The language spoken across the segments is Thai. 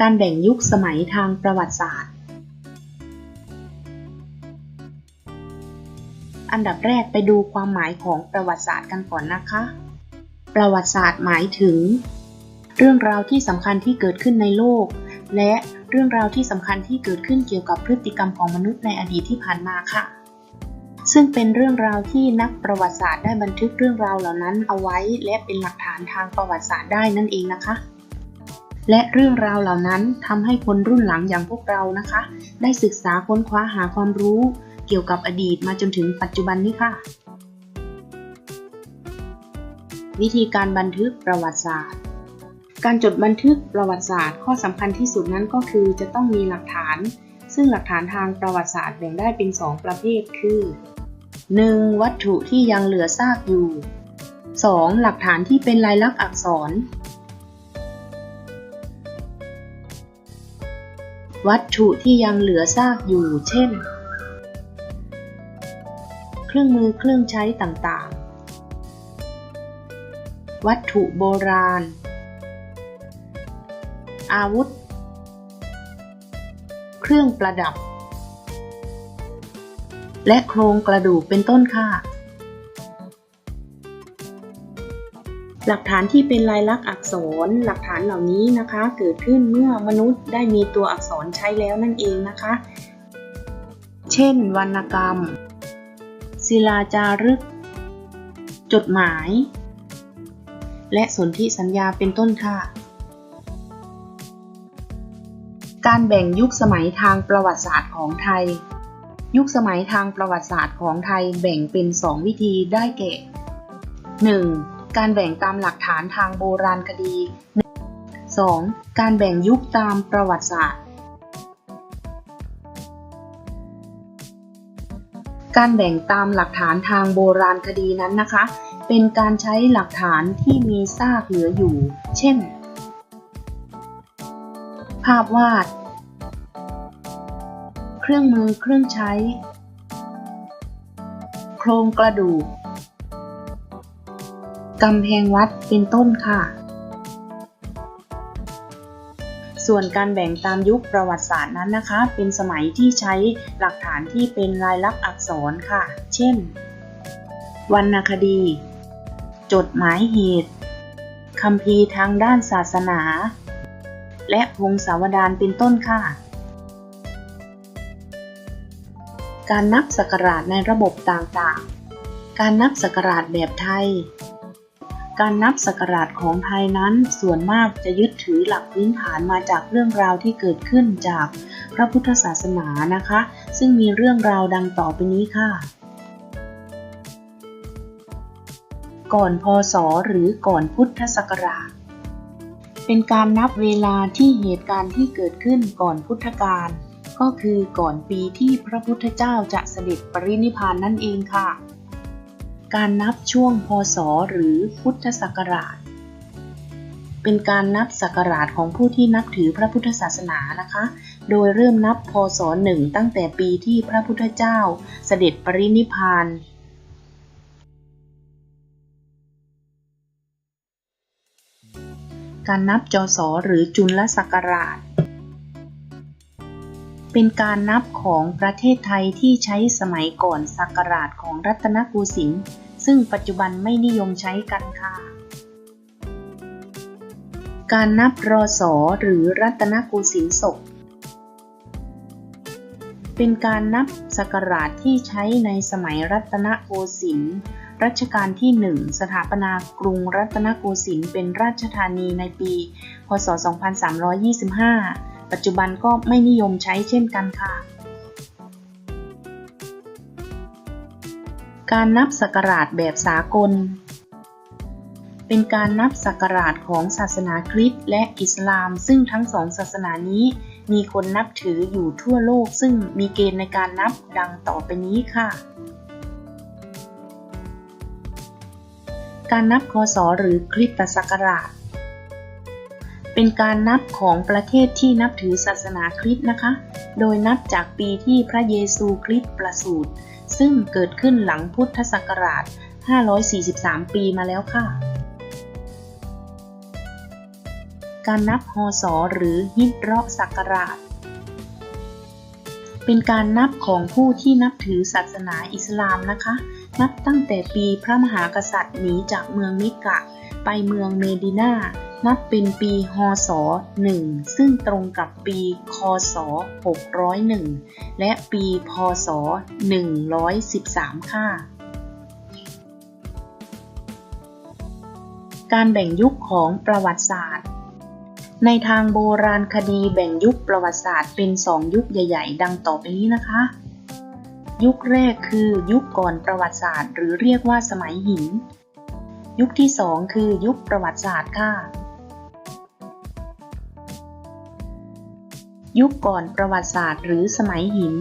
การแบ่งยุคสมัยทางประวัติศาสตร์ อันดับแรกไปดูความหมายของประวัติศาสตร์กันก่อนนะคะ ประวัติศาสตร์หมายถึง เรื่องราวที่สำคัญที่เกิดขึ้นในโลก และเรื่องราวที่สำคัญที่เกิดขึ้นเกี่ยวกับพฤติกรรมของมนุษย์ในอดีตที่ผ่านมาค่ะ ซึ่งเป็นเรื่องราวที่นักประวัติศาสตร์ได้บันทึกเรื่องราวเหล่านั้นเอาไว้ และเป็นหลักฐานทางประวัติศาสตร์ได้นั่นเองนะคะ และเรื่องราวเหล่านั้นทำให้คนรุ่นหลังอย่างพวกเรานะคะ ได้ศึกษาค้นคว้าหาความรู้เกี่ยวกับอดีตมาจนถึงปัจจุบันนี้ค่ะ วิธีการบันทึกประวัติศาสตร์ การจดบันทึกประวัติศาสตร์ข้อสำคัญที่สุดนั้นก็คือจะต้องมีหลักฐาน ซึ่งหลักฐานทางประวัติศาสตร์แบ่งได้เป็น 2 ประเภทคือ 1. วัตถุที่ยังเหลือซากอยู่ 2. หลักฐานที่เป็นลายลักษณ์อักษร วัตถุที่ยังเหลือซากอยู่ เช่น เครื่องมือเครื่องใช้ต่างๆ วัตถุโบราณ อาวุธ เครื่องประดับ และโครงกระดูกเป็นต้นค่ะ หลักฐานที่เป็นลายลักษณ์อักษร หลักฐานเหล่านี้นะคะ เกิดขึ้นเมื่อมนุษย์ได้มีตัวอักษรใช้แล้วนั่นเองนะคะ เช่น วรรณกรรม ศิลาจารึก จดหมาย และสนธิสัญญาเป็นต้นค่ะ การแบ่งยุคสมัยทางประวัติศาสตร์ของไทย ยุคสมัยทางประวัติศาสตร์ของไทยแบ่งเป็น 2 วิธีได้แก่ 1. การแบ่งตามหลักฐานทางโบราณคดี 2. การแบ่งยุคตามประวัติศาสตร์ การแบ่งตามหลักฐานทางโบราณคดีนั้นนะคะ เป็นการใช้หลักฐานที่มีซากเหลืออยู่ เช่น ภาพวาด เครื่องมือเครื่องใช้ โครงกระดูก กำแพงวัดเป็นต้นค่ะ ส่วนการแบ่งตามยุคประวัติศาสตร์นั้นนะคะ เป็นสมัยที่ใช้หลักฐานที่เป็นลายลักษณ์อักษรค่ะ เช่น วรรณคดี จดหมายเหตุคำพีทางด้านศาสนา และพงศาวดารเป็นต้นค่ะ การนับศักราชในระบบต่างๆ การนับศักราชแบบไทย การนับศักราชของไทยนั้นส่วนมากจะยึดถือหลักพื้นฐานมาจากเรื่องราวที่เกิดขึ้นจากพระพุทธศาสนานะคะ ซึ่งมีเรื่องราวดังต่อไปนี้ค่ะ ก่อนพศหรือก่อนพุทธศักราช เป็นการนับเวลาที่เหตุการณ์ที่เกิดขึ้นก่อนพุทธกาลก็คือก่อนปีที่พระพุทธเจ้าจะเสด็จปรินิพพานนั่นเองค่ะ การนับช่วงพศ หรือพุทธศักราช เป็นการนับศักราชของผู้ที่นับถือพระพุทธศาสนานะคะ โดยเริ่มนับพศหนึ่งตั้งแต่ปีที่พระพุทธเจ้าเสด็จปรินิพานการนับจศหรือจุลศักราช เป็นการนับของประเทศไทยที่ใช้สมัยก่อนศักราชของรัตนโกสินทร์ ซึ่งปัจจุบันไม่นิยมใช้กันค่ะ การนับรอสอหรือรัตนโกสินทร์ศกเป็นการนับศักราชที่ใช้ในสมัยรัตนโกสินทร์รัชกาลที่ 1 สถาปนากรุงรัตนโกสินทร์เป็นราชธานีในปี พศ 2325 ปัจจุบันก็ไม่นิยมใช้เช่นกันค่ะ การนับศักราชแบบสากล เป็นการนับศักราชของศาสนาคริสต์และอิสลาม ซึ่งทั้งสองศาสนานี้มีคนนับถืออยู่ทั่วโลก ซึ่งมีเกณฑ์ในการนับดังต่อไปนี้ค่ะ การนับคศหรือคริสตศักราช เป็นการนับของประเทศที่นับถือศาสนาคริสต์นะคะ โดยนับจากปีที่พระเยซูคริสต์ประสูติ ซึ่งเกิดขึ้นหลังพุทธศักราช 543 ปีมาแล้วค่ะ การนับฮศหรือฮิจเราะศักราช เป็นการนับของผู้ที่นับถือศาสนาอิสลามนะคะ นับตั้งแต่ปีพระมหากษัตริย์หนีจากเมืองมิกะ ไปเมืองเมดินา นับเป็นปีฮศ1ซึ่งตรงกับปีคศ601 และปีพศ 113 ค่ะ การแบ่งยุคของประวัติศาสตร์ ในทางโบราณคดีแบ่งยุคประวัติศาสตร์เป็นสองยุคใหญ่ ๆ ดังต่อไปนี้นะคะ ยุคแรกคือยุคก่อนประวัติศาสตร์ หรือเรียกว่าสมัยหินยุคที่สองคือยุคประวัติศาสตร์ค่ะ ยุคก่อนประวัติศาสตร์หรือสมัยหิน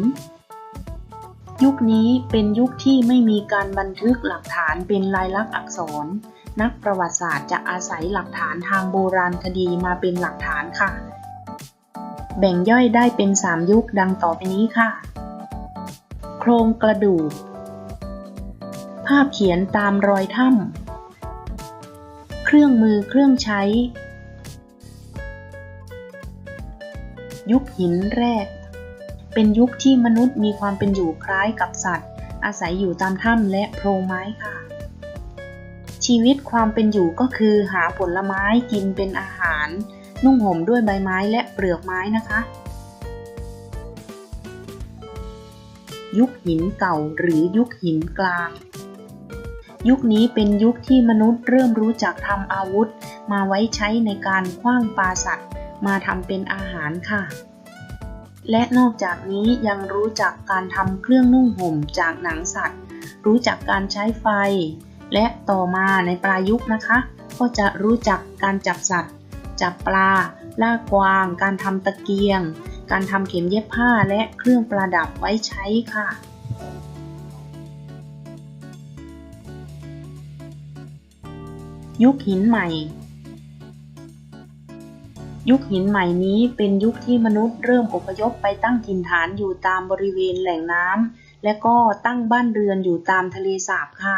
ยุคนี้เป็นยุคที่ไม่มีการบันทึกหลักฐานเป็นลายลักษณ์อักษร นักประวัติศาสตร์จะอาศัยหลักฐานทางโบราณคดีมาเป็นหลักฐานค่ะ แบ่งย่อยได้เป็น 3 ยุคดังต่อไปนี้ค่ะ โครงกระดูก ภาพเขียนตามรอยถ้ำเครื่องมือเครื่องใช้ ยุคหินแรก เป็นยุคที่มนุษย์มีความเป็นอยู่คล้ายกับสัตว์ อาศัยอยู่ตามถ้ำและโพรงไม้ค่ะ ชีวิตความเป็นอยู่ก็คือหาผลไม้กินเป็นอาหาร นุ่งห่มด้วยใบไม้และเปลือกไม้นะคะ ยุคหินเก่าหรือยุคหินกลางยุคนี้เป็นยุคที่มนุษย์เริ่มรู้จักทำอาวุธ มาไว้ใช้ในการคว้างปลาสัตว์ มาทำเป็นอาหารค่ะ และนอกจากนี้ยังรู้จักการทำเครื่องนุ่งห่มจากหนังสัตว์ รู้จักการใช้ไฟ และต่อมาในปลายุคนะคะ ก็จะรู้จักการจับสัตว์ จับปลา ล่ากวาง การทำตะเกียง การทำเข็มเย็บผ้าและเครื่องประดับไว้ใช้ค่ะยุคหินใหม่ ยุคหินใหม่นี้เป็นยุคที่มนุษย์เริ่มอพยพไปตั้งถิ่นฐานอยู่ตามบริเวณแหล่งน้ำและก็ตั้งบ้านเรือนอยู่ตามทะเลสาบค่ะ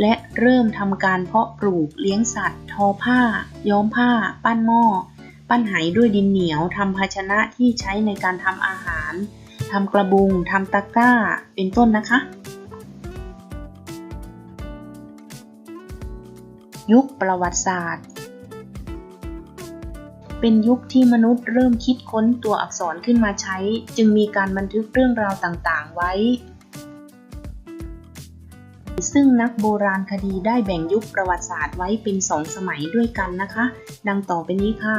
และเริ่มทำการเพาะปลูกเลี้ยงสัตว์ ทอผ้า ย้อมผ้า ปั้นหม้อ ปั้นไหด้วยดินเหนียวทำภาชนะที่ใช้ในการทำอาหารทำกระบุงทำตะกร้าเป็นต้นนะคะ ยุคประวัติศาสตร์ เป็นยุคที่มนุษย์เริ่มคิดค้นตัวอักษรขึ้นมาใช้ จึงมีการบันทึกเรื่องราวต่างๆ ไว้ ซึ่งนักโบราณคดีได้แบ่งยุคประวัติศาสตร์ไว้เป็นสองสมัยด้วยกันนะคะ ดังต่อไปนี้ค่ะ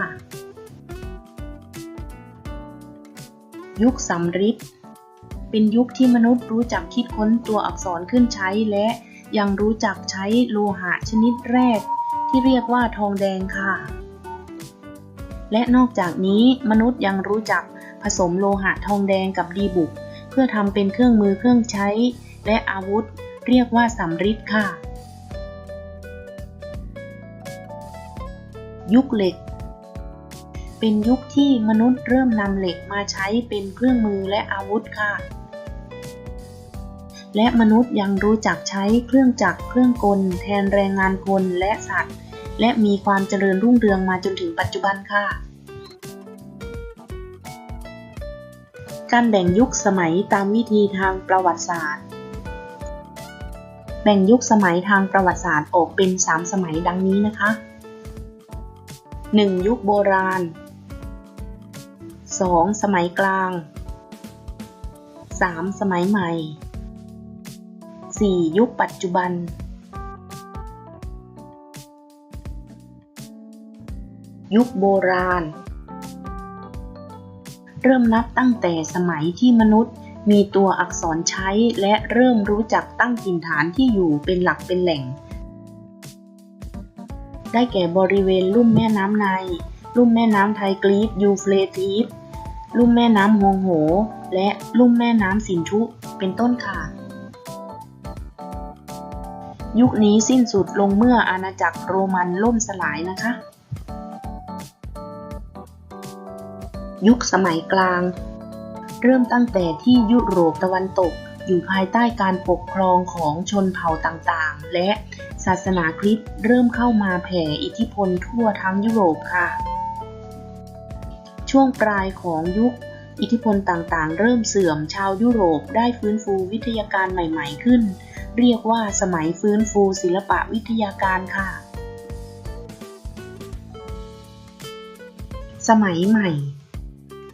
ยุคสำริดเป็นยุคที่มนุษย์รู้จักคิดค้นตัวอักษรขึ้นใช้และ ยังรู้จักใช้โลหะชนิดแรก ที่เรียกว่าทองแดงค่ะ และนอกจากนี้มนุษย์ยังรู้จักผสมโลหะทองแดงกับดีบุก เพื่อทำเป็นเครื่องมือเครื่องใช้ และอาวุธ เรียกว่าสำริดค่ะ ยุคเหล็ก เป็นยุคที่มนุษย์เริ่มนำเหล็กมาใช้เป็นเครื่องมือและอาวุธค่ะ และมนุษย์ยังรู้จักใช้เครื่องจักรเครื่องกล แทนแรงงานคนและสัตว์ และมีความเจริญรุ่งเรืองมาจนถึงปัจจุบันค่ะ การแบ่งยุคสมัยตามวิธีทางประวัติศาสตร์ แบ่งยุคสมัยทางประวัติศาสตร์ออกเป็น 3 สมัยดังนี้นะคะ 1. ยุคโบราณ 2. สมัยกลาง 3. สมัยใหม่ 4. ยุคปัจจุบัน ยุคโบราณ เริ่มนับตั้งแต่สมัยที่มนุษย์มีตัวอักษรใช้และเริ่มรู้จักตั้งถิ่นฐานที่อยู่เป็นหลักเป็นแหล่ง ได้แก่บริเวณลุ่มแม่น้ำใน ลุ่มแม่น้ำไทกรีฟยูเฟรตีสลุ่มแม่น้ำฮงโห และลุ่มแม่น้ำสินธุเป็นต้นค่ะ ยุคนี้สิ้นสุดลงเมื่ออาณาจักรโรมันล่มสลายนะคะ ยุคสมัยกลาง เริ่มตั้งแต่ที่ยุโรปตะวันตกอยู่ภายใต้การปกครองของชนเผ่าต่างๆ และศาสนาคริสต์เริ่มเข้ามาแผ่อิทธิพลทั่วทั้งยุโรปค่ะ ช่วงปลายของยุคอิทธิพลต่างๆ เริ่มเสื่อมชาวยุโรปได้ฟื้นฟูวิทยาการใหม่ ๆ ขึ้น เรียกว่าสมัยฟื้นฟูศิลปะวิทยาการค่ะ สมัยใหม่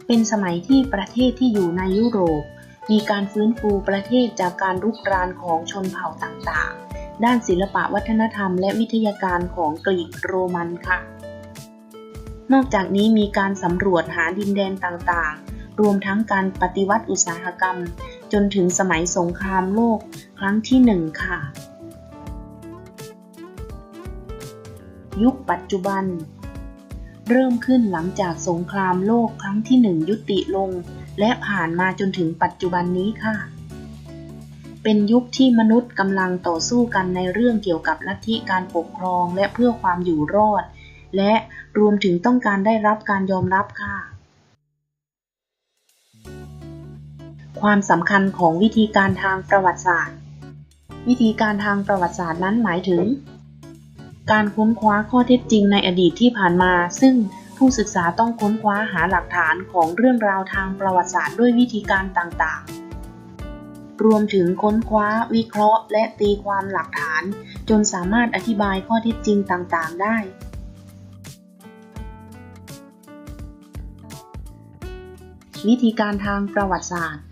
เป็นสมัยที่ประเทศที่อยู่ในยุโรป มีการฟื้นฟูประเทศจากการรุกรานของชนเผ่าต่างๆ ด้านศิลปะวัฒนธรรมและวิทยาการของกรีกโรมันค่ะ นอกจากนี้มีการสำรวจหาดินแดนต่างๆ รวมทั้งการปฏิวัติอุตสาหกรรม จนถึงสมัยสงครามโลกครั้งที่หนึ่งค่ะ ยุคปัจจุบัน เริ่มขึ้นหลังจากสงครามโลกครั้งที่หนึ่งยุติลง และผ่านมาจนถึงปัจจุบันนี้ค่ะ เป็นยุคที่มนุษย์กำลังต่อสู้กันในเรื่องเกี่ยวกับลัทธิการปกครองและเพื่อความอยู่รอด และรวมถึงต้องการได้รับการยอมรับค่ะ ความสำคัญของวิธีการทางประวัติศาสตร์ วิธีการทางประวัติศาสตร์นั้นหมายถึง การค้นคว้าข้อเท็จจริงในอดีตที่ผ่านมา ซึ่งผู้ศึกษาต้องค้นคว้าหาหลักฐานของเรื่องราวทางประวัติศาสตร์ด้วยวิธีการต่างๆ รวมถึงค้นคว้า วิเคราะห์ และตีความหลักฐาน จนสามารถอธิบายข้อเท็จจริงต่างๆ ได้วิธีการทางประวัติศาสตร์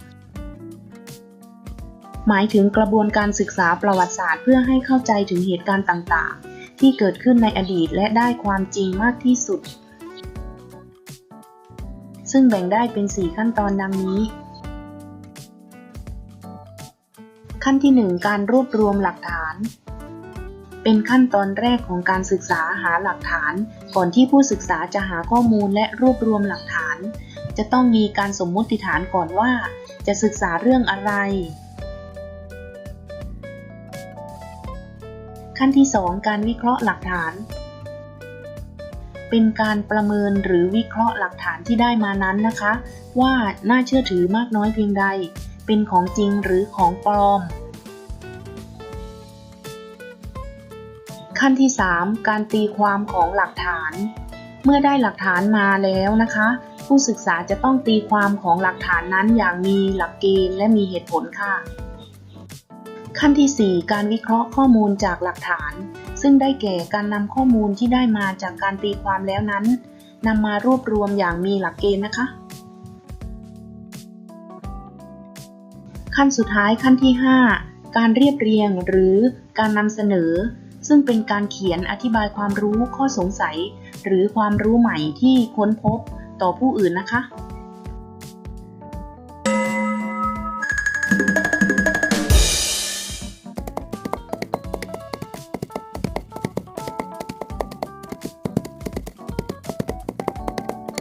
หมายถึงกระบวนการศึกษาประวัติศาสตร์เพื่อให้เข้าใจถึงเหตุการณ์ต่างๆ ที่เกิดขึ้นในอดีตและได้ความจริงมากที่สุด ซึ่งแบ่งได้เป็น 4 ขั้นตอนดังนี้ ขั้นที่ 1 การรวบรวมหลักฐาน เป็นขั้นตอนแรกของการศึกษาหาหลักฐาน ก่อนที่ผู้ศึกษาจะหาข้อมูลและรวบรวมหลักฐาน จะต้องมีการสมมุติฐานก่อนว่า จะศึกษาเรื่องอะไร ขั้นที่ 2 การวิเคราะห์หลักฐาน เป็นการประเมินหรือวิเคราะห์หลักฐานที่ได้มานั้นนะคะ ว่าน่าเชื่อถือมากน้อยเพียงใด เป็นของจริงหรือของปลอม ขั้นที่ 3 การตีความของหลักฐาน เมื่อได้หลักฐานมาแล้วนะคะ ผู้ศึกษาจะต้องตีความของหลักฐานนั้นอย่างมีหลักเกณฑ์และมีเหตุผลค่ะ ขั้นที่ 4 การวิเคราะห์ข้อมูลจากหลักฐาน ซึ่งได้แก่การนำข้อมูลที่ได้มาจากการตีความแล้วนั้นนำมารวบรวมอย่างมีหลักเกณฑ์นะคะ ขั้นสุดท้ายขั้นที่ 5 การเรียบเรียงหรือการนำเสนอ ซึ่งเป็นการเขียนอธิบายความรู้ข้อสงสัย หรือความรู้ใหม่ที่ค้นพบต่อผู้อื่นนะคะ